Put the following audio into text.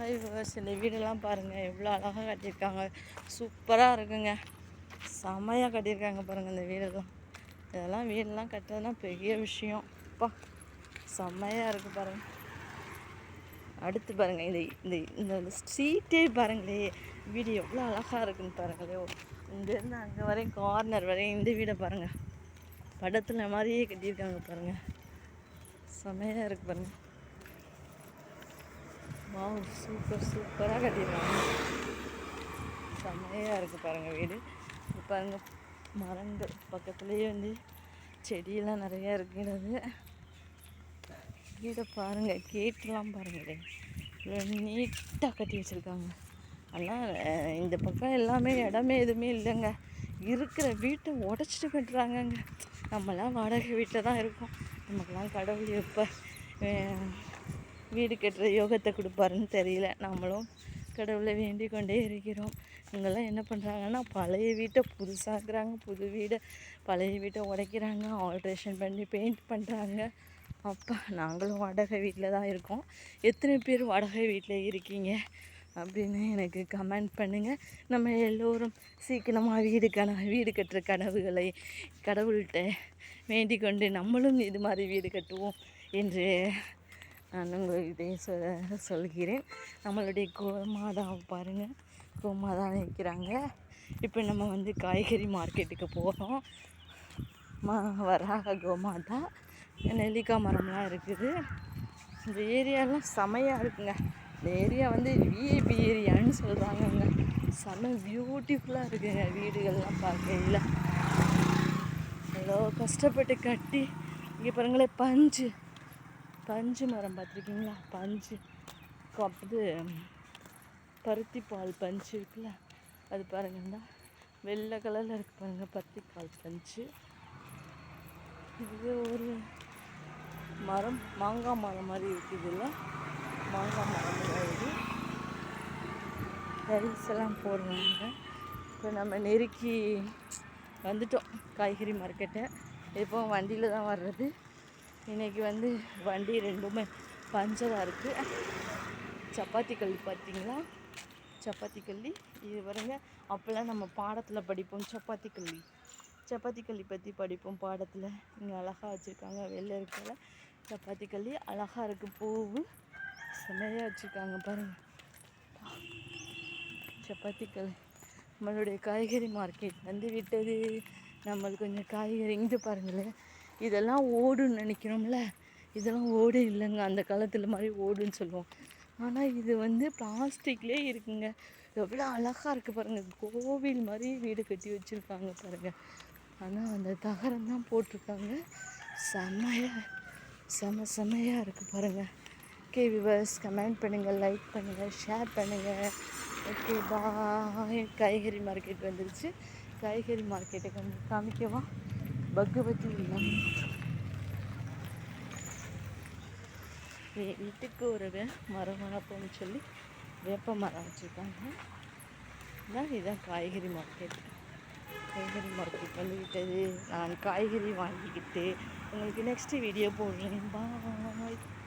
Hi viewers இந்த வீடெல்லாம் பாருங்கள் எவ்வளோ அழகாக கட்டியிருக்காங்க. சூப்பராக இருக்குங்க. செமையாக கட்டியிருக்காங்க பாருங்கள் இந்த வீடெல்லாம். இதெல்லாம் வீடெல்லாம் கட்டுறதுனா பெரிய விஷயம். அப்பா செம்மையாக இருக்குது பாருங்கள் அடுத்து பாருங்கள் இந்த இந்த இந்த ஸ்ட்ரீட்டே பாருங்களே. வீடு எவ்வளோ அழகாக இருக்குன்னு பாருங்களே. இங்கேருந்து அங்கே வரையும் கார்னர் வரையும் இந்த வீடை பாருங்கள் படத்தில் மாதிரியே கட்டியிருக்காங்க பாருங்கள் செமையாக இருக்குது பாருங்கள் வாவ் சூப்பர் சூப்பராக கட்டிடுறாங்க செம்மையாக இருக்குது பாருங்கள் வீடு. இது பாருங்கள் மரங்கள். பக்கத்துலேயே வந்து செடியெல்லாம் நிறையா இருக்கிறது. வீடை பாருங்கள் கேட்டெல்லாம் பாருங்களேன் இவ்வளோ நீட்டாக கட்டி வச்சுருக்காங்க. ஆனால் இந்த பக்கம் எல்லாமே இடமே எதுவுமே இல்லைங்க. இருக்கிற வீட்டை உடச்சிட்டு கட்டுறாங்கங்க. நம்மலாம் வாடகை வீட்டில் தான் இருக்கோம். நமக்கெல்லாம் கடவுள் எப்போ வீடு கட்டுற யோகத்தை கொடுப்பாருன்னு தெரியல. நம்மளும் கடவுளை வேண்டிக் கொண்டே இருக்கிறோம். இவங்கெல்லாம் என்ன பண்ணுறாங்கன்னா பழைய வீட்டை புதுசாக்குறாங்க புது வீடை பழைய வீட்டை உடைக்கிறாங்க ஆல்ட்ரேஷன் பண்ணி பெயிண்ட் பண்ணுறாங்க அப்பா நாங்களும் வாடகை வீட்டில் தான் இருக்கோம். எத்தனை பேர் வாடகை வீட்டில் இருக்கீங்க? அப்படின்னு எனக்கு கமெண்ட் பண்ணுங்கள் நம்ம எல்லோரும் சீக்கிரமாக வீடு கன வீடு கட்டுற கனவுகளை கடவுள்கிட்ட வேண்டிக் கொண்டு நம்மளும் இது மாதிரி வீடு கட்டுவோம் என்று நான் உங்களுக்கு சொ சொல்கிறேன். நம்மளுடைய கோமாதாவை பாருங்கள் கோமாதா நிற்கிறாங்க இப்போ நம்ம வந்து காய்கறி மார்க்கெட்டுக்கு போகிறோம் மா வராக கோமாதா. நெல்லிக்காய் மரம்லாம் இருக்குது. இந்த ஏரியாலாம் செமையாக இருக்குங்க. இந்த ஏரியா வந்து விஐபி ஏரியான்னு சொல்கிறாங்கங்க செம பியூட்டிஃபுல்லாக இருக்குங்க வீடுகள்லாம் பார்க்கையில். அவ்வளோ கஷ்டப்பட்டு கட்டி இங்கே பாருங்களேன் பஞ்சு. பஞ்சு மரம் பார்த்துருக்கீங்களா? பஞ்சு. இது பருத்தி பால் பஞ்சு இருக்குல்ல அது பாருங்கன்னா வெள்ளை கலரில் இருக்கு பாருங்க பருத்தி பால் பஞ்சு. இது ஒரு மரம் மாங்காய் மரம் மாதிரி இருக்குதுல்ல மாங்காய் மரம் இது. ரைஸ் எல்லாம் போடுறாங்க. இப்போ நம்ம நெருக்கி வந்துட்டோம். காய்கறி மார்க்கெட்டை இப்போ வண்டியில் தான் வர்றது. இன்னைக்கு வந்து வண்டி ரெண்டுமே பஞ்சராக இருக்குது சப்பாத்தி கல் பார்த்தீங்களா சப்பாத்தி கல்லி. இது பாருங்க அப்போல்லாம் நம்ம பாடத்தில் படிப்போம் சப்பாத்தி கல்லி. சப்பாத்தி கல்லி பற்றி படிப்போம் பாடத்தில். இங்கே அழகாக வச்சுருக்காங்க வெளில இருக்கிற சப்பாத்தி கல்லி அழகாக இருக்குது பூவு. செம்மையாக வச்சுருக்காங்க பாருங்கள் சப்பாத்தி கல் நம்மளுடைய காய்கறி மார்க்கெட் வந்து விட்டது. நம்மளுக்கு கொஞ்சம் காய்கறி இங்கே பாருங்களேன். இதெல்லாம் ஓடுன்னு நினைக்கிறோம்ல இதெல்லாம் ஓடு இல்லைங்க. அந்த காலத்தில் மாதிரி ஓடுன்னு சொல்லுவோம். ஆனால் இது வந்து பிளாஸ்டிக்லேயே இருக்குங்க. எவ்வளோ அழகாக இருக்குது பாருங்கள் கோவில் மாதிரி வீடு கட்டி வச்சுருக்காங்க பாருங்கள் ஆனால் அந்த தகரம் தான் போட்டிருக்காங்க. செம்மையாக செம செம்மையாக இருக்குது பாருங்கள் ஓகே விவர்ஸ் கமெண்ட் பண்ணுங்கள் லைக் பண்ணுங்கள் ஷேர் பண்ணுங்கள் ஓகே பாய் காய்கறி மார்க்கெட் வந்துருச்சு. காய்கறி மார்க்கெட்டை வந்து காமிக்கவா? பகவதி இல்லம். வீட்டுக்கு ஒரு வே- மரம் வளர்ப்போம்னு சொல்லி வேப்ப மரம் வச்சுருக்காங்க. நான் இதுதான் காய்கறி மார்க்கெட் காய்கறி மார்க்கெட் வந்துக்கிட்டது நான் காய்கறி வாங்கிக்கிட்டு உங்களுக்கு நெக்ஸ்ட் வீடியோ போடுறேன். பாய்